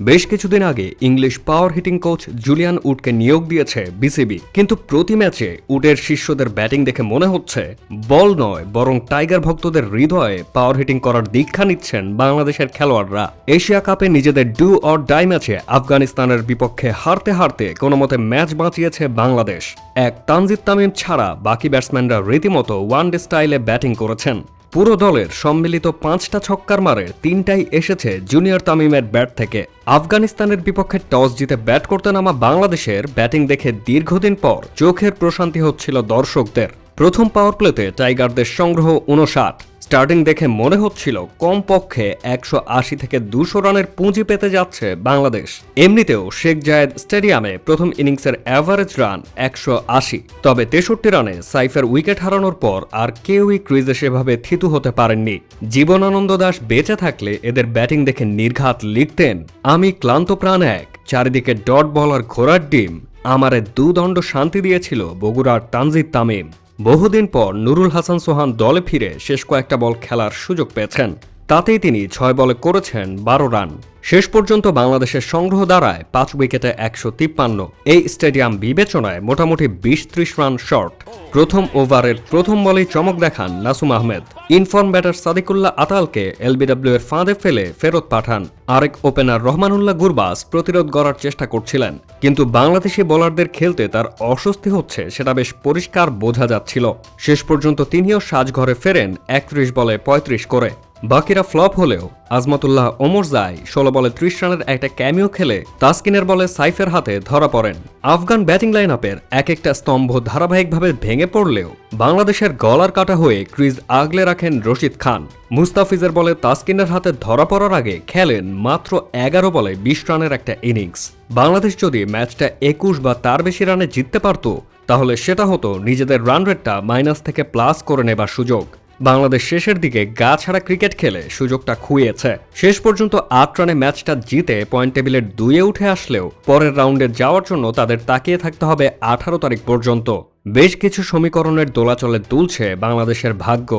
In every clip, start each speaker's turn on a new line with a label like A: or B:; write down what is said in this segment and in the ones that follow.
A: বেশ কিছুদিন আগে English power hitting coach Julian উডকে নিয়োগ দিয়েছে বিসিবি কিন্তু প্রতি ম্যাচে উডের শিষ্যদের ব্যাটিং দেখে মনে হচ্ছে বল নয়, বরং টাইগার ভক্তদের হৃদয়ে পাওয়ার হিটিং করার দীক্ষা নিচ্ছেন বাংলাদেশের খেলোয়াড়রা। এশিয়া কাপে নিজেদের ডু অর ডাই ম্যাচে আফগানিস্তানের বিপক্ষে হারতে হারতে কোনো মতে ম্যাচ বাঁচিয়েছে বাংলাদেশ। এক তানজিদ তামিম ছাড়া বাকি ব্যাটসম্যানরা রীতিমতো ওয়ান ডে স্টাইলে ব্যাটিং করেছেন। পুরো দলের সম্মিলিত পাঁচটা ছক্কার মারে তিনটাই এসেছে জুনিয়র তামিমের ব্যাট থেকে। আফগানিস্তানের বিপক্ষে টস জিতে ব্যাট করতে নামা বাংলাদেশের ব্যাটিং দেখে দীর্ঘদিন পর চোখের প্রশান্তি হচ্ছিল দর্শকদের। প্রথম পাওয়ার প্লেতে টাইগারদের সংগ্রহ উনষাট স্টার্টিং দেখে মনে হচ্ছিল কমপক্ষে একশো আশি থেকে দুশো রানের পুঁজি পেতে যাচ্ছে বাংলাদেশ। এমনিতেও শেখ জায়েদ স্টেডিয়ামে প্রথম ইনিংসের অ্যাভারেজ রান একশো আশি। তবে তেষট্টি রানে সাইফের উইকেট হারানোর পর আর কেউই ক্রিজে সেভাবে থিতু হতে পারেননি। জীবনানন্দ দাস বেঁচে থাকলে এদের ব্যাটিং দেখে নির্ঘাত লিখতেন, আমি ক্লান্ত প্রাণ এক, চারিদিকে ডট বলার ঘোড়ার ডিম। আমারে দুদণ্ড শান্তি দিয়েছিল বগুড়ার তানজিদ তামিম। বহুদিন পর নুরুল হাসান সোহান দলে ফিরে শেষ কয়েকটা বল খেলার সুযোগ পেয়েছেন। তাতেই তিনি ছয় বলে করেছেন বারো রান। শেষ পর্যন্ত বাংলাদেশের সংগ্রহ দাঁড়ায় পাঁচ উইকেটে একশো তিপ্পান্ন। এই স্টেডিয়াম বিবেচনায় মোটামুটি বিশ ত্রিশ রান শর্ট। প্রথম ওভারের প্রথম বলেই চমক দেখান নাসুম আহমেদ। ইনফর্ম ব্যাটার সাদিকুল্লাহ আতালকে এলবিডব্লিউ এর ফাঁদে ফেলে ফেরত পাঠান। আরেক ওপেনার রহমানুল্লাহ গুরবাস প্রতিরোধ গড়ার চেষ্টা করছিলেন, কিন্তু বাংলাদেশি বোলারদের খেলতে তার অস্বস্তি হচ্ছে সেটা বেশ পরিষ্কার বোঝা যাচ্ছিল। শেষ পর্যন্ত তিনিও সাজঘরে ফেরেন একত্রিশ বলে পঁয়ত্রিশ করে। বাকিরা ফ্লপ হলেও আজমতুল্লাহ ওমর জাই ষোলো বলে ত্রিশ রানের একটা ক্যামিও খেলে তাসকিনের বলে সাইফের হাতে ধরা পড়েন। আফগান ব্যাটিং লাইন আপের এক একটা স্তম্ভ ধারাবাহিকভাবে ভেঙে পড়লেও বাংলাদেশের গলার কাটা হয়ে ক্রিজ আগলে রাখেন রশিদ খান। মুস্তাফিজের বলে তাসকিনের হাতে ধরা পড়ার আগে খেলেন মাত্র এগারো বলে বিশ রানের একটা ইনিংস। বাংলাদেশ যদি ম্যাচটা একুশ বা তার বেশি রানে জিততে পারত, তাহলে সেটা হতো নিজেদের রান রেটটা মাইনাস থেকে প্লাস করে নেবার সুযোগ। বাংলাদেশ শেষের দিকে গা ছাড়া ক্রিকেট খেলে সুযোগটা খুইয়েছে। শেষ পর্যন্ত আট রানে ম্যাচটা জিতে পয়েন্ট টেবিলের দুইয়ে উঠে আসলেও পরের রাউন্ডে যাওয়ার জন্য তাদের তাকিয়ে থাকতে হবে আঠারো তারিখ পর্যন্ত। বেশ কিছু সমীকরণের দোলাচলে তুলছে বাংলাদেশের ভাগ্য।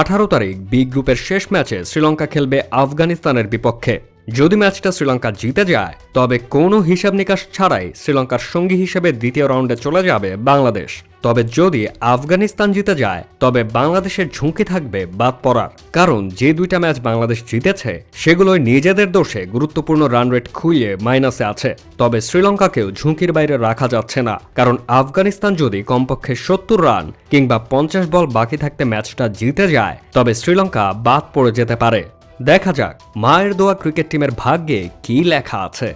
A: আঠারো তারিখ বি গ্রুপের শেষ ম্যাচে শ্রীলঙ্কা খেলবে আফগানিস্তানের বিপক্ষে। যদি ম্যাচটা শ্রীলঙ্কা জিতে যায়, তবে কোনো হিসাব নিকাশ ছাড়াই শ্রীলঙ্কার সঙ্গী হিসেবে দ্বিতীয় রাউন্ডে চলে যাবে বাংলাদেশ। তবে যদি আফগানিস্তান জিতে যায়, তবে বাংলাদেশের ঝুঁকি থাকবে বাদ পড়ার। কারণ যে দুইটা ম্যাচ বাংলাদেশ জিতেছে, সেগুলোই নিজেদের দোষে গুরুত্বপূর্ণ রান রেট খুইয়ে মাইনাসে আছে। তবে শ্রীলঙ্কাকেও ঝুঁকির বাইরে রাখা যাচ্ছে না। কারণ আফগানিস্তান যদি কমপক্ষে সত্তর রান কিংবা পঞ্চাশ বল বাকি থাকতে ম্যাচটা জিতে যায়, তবে শ্রীলঙ্কা বাদ পড়ে যেতে পারে। দেখা যাক, মায়ের দোয়া ক্রিকেট টিমের ভাগ্যে কি লেখা আছে।